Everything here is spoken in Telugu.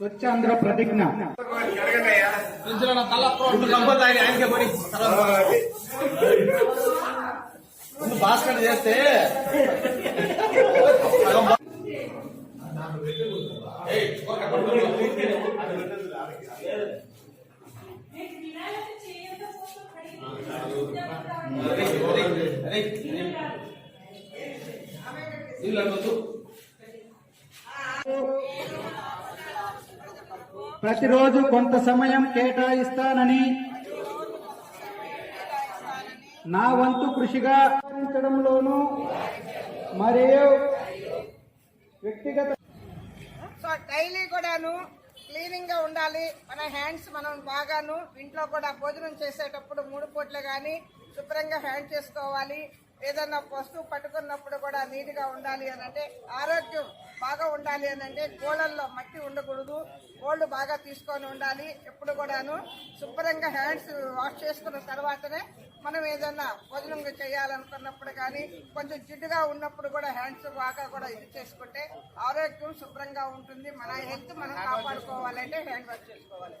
స్వచ్ఛాంధ్ర ప్రతిజ్ఞ భాస్కర్ చేస్తే ప్రతిరోజు కొంత సమయం కేటాయిస్తానని నా వంతు కృషిగా పాటించడంలోనూ మరియు వ్యక్తిగత సో డైలీ కూడాను క్లీనింగ్గా ఉండాలి. మన హ్యాండ్స్ మనం బాగాను ఇంట్లో కూడా భోజనం చేసేటప్పుడు మూడు పూట్లు కానీ శుభ్రంగా హ్యాండ్ చేసుకోవాలి. ఏదన్నా వస్తువు పట్టుకున్నప్పుడు కూడా నీట్గా ఉండాలి అని అంటే ఆరోగ్యం బాగా ఉండాలి అని అంటే గోళల్లో మట్టి ఉండకూడదు. గోళ్ళు బాగా తీసుకొని ఉండాలి. ఎప్పుడు కూడాను శుభ్రంగా హ్యాండ్స్ వాష్ చేసుకున్న తర్వాతనే మనం ఏదన్నా భోజనం చేయాలనుకున్నప్పుడు కానీ కొంచెం జిడ్డుగా ఉన్నప్పుడు కూడా హ్యాండ్స్ బాగా కూడా ఇది చేసుకుంటే ఆరోగ్యం శుభ్రంగా ఉంటుంది. మన హెల్త్ మనం కాపాడుకోవాలంటే హ్యాండ్ వాష్ చేసుకోవాలి.